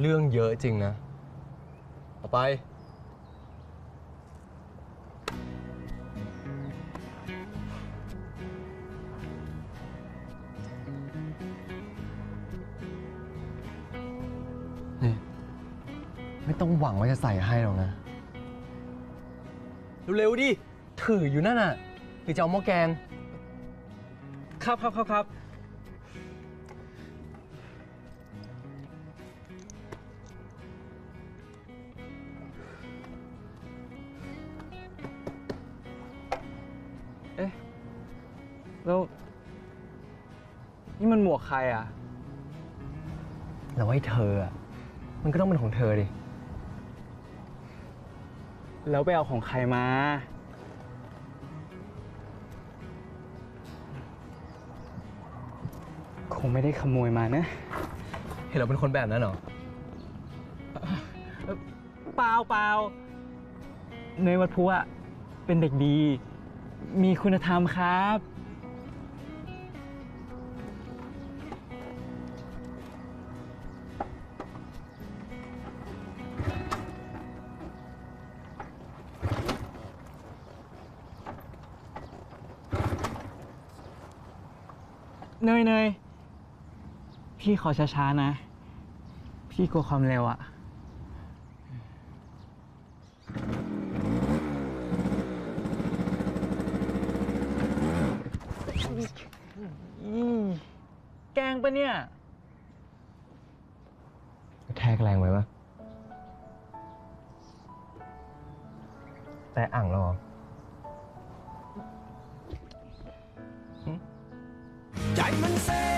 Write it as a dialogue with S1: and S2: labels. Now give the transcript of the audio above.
S1: เรื่องเยอะจริงนะ ต่อไป นี่ ไม่ต้องหวังว่าจะใส่ให้หรอกนะ เร็วๆดิ ถืออยู่นั่นน่ะ หรือจะเอาหม้อแกง
S2: ครับครับครับครับ เอ๊ะ แล้ว นี่มันหมวกใครอะ
S1: แล้วให้เธออะมันก็ต้องเป็นของเธอดิ
S2: แล้วไปเอาของใครมา คงไม่ได้ขโมยมานะ
S1: เห็นเราเป็นคนแบบนั้นเหรอ
S2: เปล่าเปล่าเนยวัดพุอะเป็นเด็กดี มีคุณธรรมครับ เนยเนยพี่ขอช้าๆนะ พี่กลัวความเร็วอะ แกล้งปะเนี่ย
S1: แทกแรงไว้ปะแต่อ่างแล้วเหรอ
S3: ใจมันเซ่